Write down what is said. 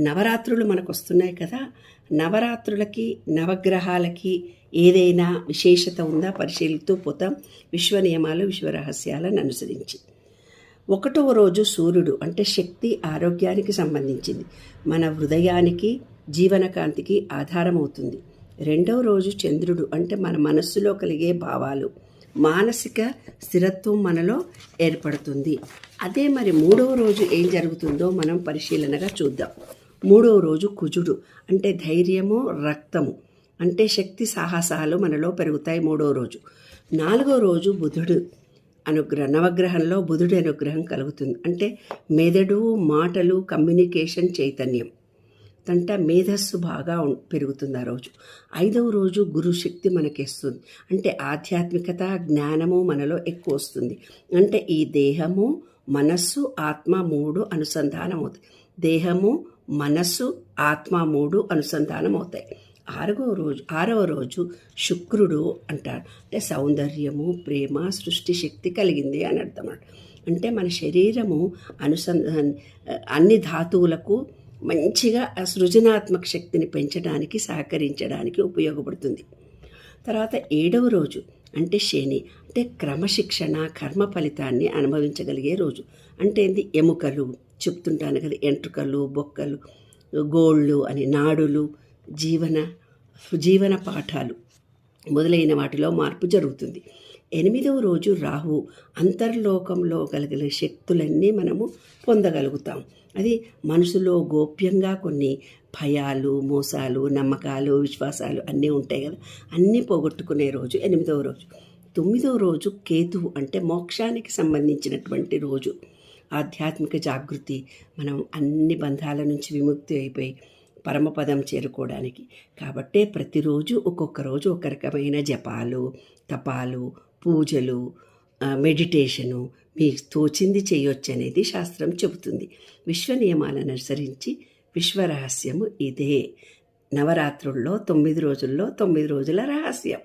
నవరాత్రులు మనకు వస్తున్నాయి కదా నవరాత్రులకి నవగ్రహాలకి ఏదైనా విశేషత ఉందా పరిశీలిస్తూ పోతాం. విశ్వ నియమాలు విశ్వ రహస్యాలను అనుసరించి. ఒకటవ రోజు సూర్యుడు అంటే శక్తి ఆరోగ్యానికి సంబంధించింది. మన హృదయానికి జీవనకాంతికి ఆధారమవుతుంది. రెండవ రోజు చంద్రుడు అంటే మన మనస్సులో కలిగే భావాలు మానసిక స్థిరత్వం మనలో ఏర్పడుతుంది. అదే మరి మూడవ రోజు ఏం జరుగుతుందో మనం పరిశీలనగా చూద్దాం. మూడవ రోజు కుజుడు అంటే ధైర్యము రక్తము అంటే శక్తి సాహసాలు మనలో పెరుగుతాయి మూడవ రోజు. నాలుగో రోజు బుధుడు అనుగ్రహ నవగ్రహంలో బుధుడి అనుగ్రహం కలుగుతుంది. అంటే మెదడు మాటలు కమ్యూనికేషన్ చైతన్యం. తంట మేధస్సు బాగా పెరుగుతుంది ఆ రోజు. ఐదవ రోజు గురు శక్తి మనకిస్తుంది. అంటే ఆధ్యాత్మికత జ్ఞానము మనలో ఎక్కువ వస్తుంది అంటే ఈ దేహము మనస్సు ఆత్మ మూడు అనుసంధానం అవుతుంది దేహము మనస్సు ఆత్మ మూడు అనుసంధానం అవుతాయి ఆరవ రోజు ఆరవ రోజు శుక్రుడు అంటారు అంటే సౌందర్యము ప్రేమ సృష్టి శక్తి కలిగింది అని అర్థం అంటే మన శరీరము అనుసంధాన అన్ని ధాతువులకు మంచిగా ఆ సృజనాత్మక శక్తిని పెంచడానికి సహకరించడానికి ఉపయోగపడుతుంది. తర్వాత ఏడవ రోజు అంటే శని. అంటే క్రమశిక్షణ కర్మ ఫలితాన్ని అనుభవించగలిగే రోజు. అంటే ఏంది? ఎముకలు. చెప్తుంటాను కదా ఎంట్రుకలు బొక్కలు గోళ్ళు అని నాడులు జీవన జీవన పాఠాలు మొదలైన వాటిలో మార్పు జరుగుతుంది. ఎనిమిదవ రోజు రాహు అంతర్లోకంలో కలిగిన శక్తులన్నీ మనము పొందగలుగుతాం. అది మనసులో గోప్యంగా కొన్ని భయాలు మోసాలు నమ్మకాలు విశ్వాసాలు అన్నీ ఉంటాయి కదా అన్నీ పోగొట్టుకునే రోజు ఎనిమిదవ రోజు. తొమ్మిదవ రోజు కేతువు అంటే మోక్షానికి సంబంధించినటువంటి రోజు. ఆధ్యాత్మిక జాగృతి మనం అన్ని బంధాల నుంచి విముక్తి అయిపోయి పరమపదం చేరుకోవడానికి. కాబట్టే ప్రతిరోజు ఒక్కొక్క రోజు ఒక రకమైన జపాలు తపాలు పూజలు మెడిటేషను మీకు తోచింది చేయొచ్చు అనేది శాస్త్రం చెబుతుంది. విశ్వ నియమాలను అనుసరించి విశ్వరహస్యము ఇదే. నవరాత్రుల్లో తొమ్మిది రోజుల్లో తొమ్మిది రోజుల రహస్యం.